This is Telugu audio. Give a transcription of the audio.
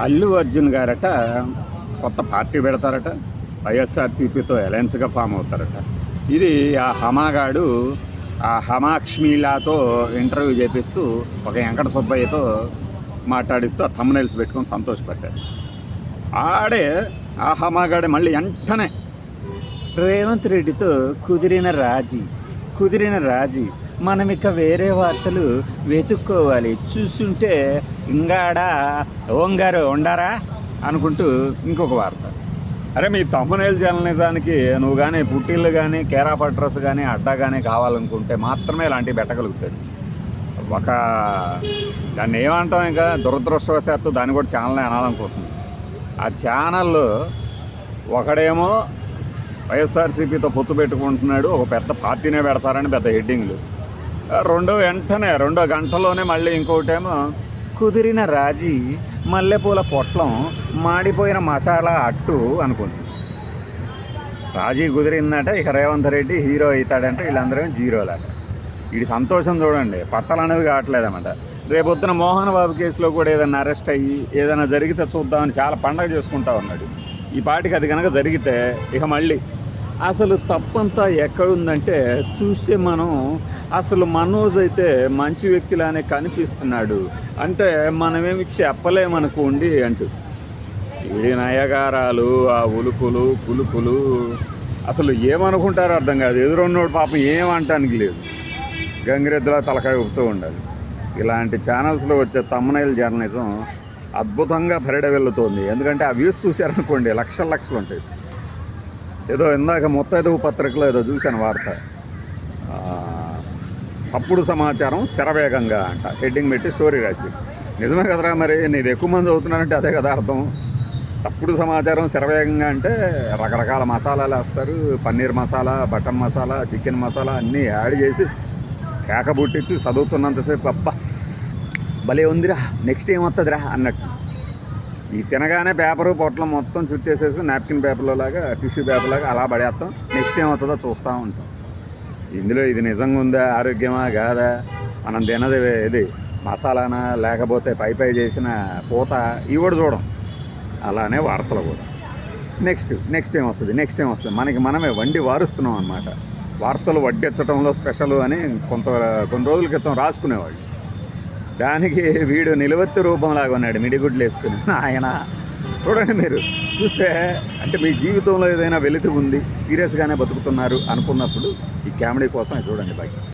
అల్లు అర్జున్ గారట కొత్త పార్టీ పెడతారట వైఎస్ఆర్సీపీతో అలయన్స్గా ఫామ్ అవుతారట. ఇది ఆ హమాగాడు ఆ హమాక్ష్మీలాతో ఇంటర్వ్యూ చేపిస్తూ ఒక వెంకట సుబ్బయ్యతో మాట్లాడిస్తూ ఆ తమ్మునైల్స్ పెట్టుకొని సంతోషపడ్డాడు. ఆడే ఆ హమాగాడే మళ్ళీ వెంటనే రేవంత్ రెడ్డితో కుదిరిన రాజీ కుదిరిన రాజీ మనం ఇక వేరే వార్తలు వెతుక్కోవాలి. చూస్తుంటే ఇంగాడ ఓంగారు ఉండారా అనుకుంటూ ఇంకొక వార్త. అరే మీ తమ్మునేలు జర్నలిజానికి నువ్వు కానీ పుట్టిల్లు కానీ కేరా పట్రస్ అడ్రస్ కానీ అడ్డా కానీ కావాలనుకుంటే మాత్రమే ఇలాంటివి పెట్టగలుగుతాయి ఒక దాన్ని ఏమంటాం ఇంకా? దురదృష్టవశాత్తు దాన్ని కూడా ఛానల్ అనాలనుకుంటుంది ఆ ఛానల్లో ఒకడేమో వైఎస్ఆర్సీపీతో పొత్తు పెట్టుకుంటున్నాడు. ఒక పెద్ద పార్టీనే పెడతారని పెద్ద హెడ్డింగ్లు. రెండో వెంటనే రెండో గంటలోనే మళ్ళీ ఇంకోటేమో కుదిరిన రాజీ మల్లెపూల పొట్లం మాడిపోయిన మసాలా అట్టు అనుకుంది రాజీ కుదిరిందట ఇక రేవంత్ రెడ్డి హీరో అవుతాడంటే వీళ్ళందరూ జీరోలాట. వీడి సంతోషం చూడండి పట్టలు అనేవి కావట్లేదన్నమాట. రేపొద్దున మోహన్ బాబు కేసులో కూడా ఏదైనా అరెస్ట్ అయ్యి ఏదైనా జరిగితే చూద్దామని చాలా పండగ చేసుకుంటా ఉన్నాడు. ఈ పాటికి అది కనుక జరిగితే ఇక మళ్ళీ అసలు తప్పంతా ఎక్కడుందంటే చూస్తే మనం అసలు మనోజ్ అయితే మంచి వ్యక్తిలానే కనిపిస్తున్నాడు. అంటే మనమేమి చెప్పలేమనుకోండి అంటూ. ఈ నయగారాలు ఆ ఉలుకులు పులుకులు అసలు ఏమనుకుంటారో అర్థం కాదు. ఎదురున్నోడు పాపం ఏమంటానికి లేదు. గంగిరెద్దులా తలకాయ ఊపుతూ ఉండాలి. ఇలాంటి ఛానల్స్లో వచ్చే తమ్మనైల్ జర్నలిజం అద్భుతంగా పరిడ వెళ్తుంది ఎందుకంటే ఆ వ్యూస్ చూశారనుకోండి లక్షల లక్షలు ఉంటాయి ఏదో ఇందాక ముత్తైదువు పత్రికలో ఏదో చూశాను వార్త. అప్పుడు సమాచారం శరవేగంగా అంట. హెడ్డింగ్ పెట్టి స్టోరీ రాసి. నిజమే కదరా మరి నీది ఎక్కువ మంది చదువుతున్నానంటే అదే కదా అర్థం. తప్పుడు సమాచారం శరవేగంగా అంటే రకరకాల మసాలాలు వేస్తారు. పన్నీర్ మసాలా బటన్ మసాలా చికెన్ మసాలా అన్నీ యాడ్ చేసి కేక పుట్టించి చదువుతున్నంతసేపు అబ్బా భలే ఉందిరా నెక్స్ట్ ఏమొస్తుందిరా అన్నట్టు. ఈ తినగానే పేపరు పొట్లం మొత్తం చుట్టేసేసుకుని నాప్కిన్ పేపర్లో లాగా టిష్యూ పేపర్ లాగా అలా పడేస్తాం. నెక్స్ట్ ఏమవుతుందో చూస్తూ ఉంటాం. ఇందులో ఇది నిజంగా ఉందా ఆరోగ్యమా కాదా? మనం తినది ఇది మసాలానా లేకపోతే పై పై చేసిన పూత ఇవి కూడా చూడం. అలానే వార్తలు కూడా. నెక్స్ట్ నెక్స్ట్ ఏం వస్తుంది నెక్స్ట్ ఏం వస్తుంది మనకి మనమే వండి వారుస్తున్నాం అనమాట వార్తలు వడ్డించడంలో స్పెషల్ అని కొంత కొన్ని రోజుల క్రితం రాసుకునేవాళ్ళు. దానికి వీడు నిలవత్తు రూపంలాగా ఉన్నాడు మిడిగుడ్లు వేసుకుని. ఆయన చూడండి మీరు చూస్తే అంటే మీ జీవితంలో ఏదైనా వెలితి ఉంది సీరియస్గానే బతుకుతున్నారు అనుకున్నప్పుడు ఈ కామెడీ కోసం చూడండి బాయ్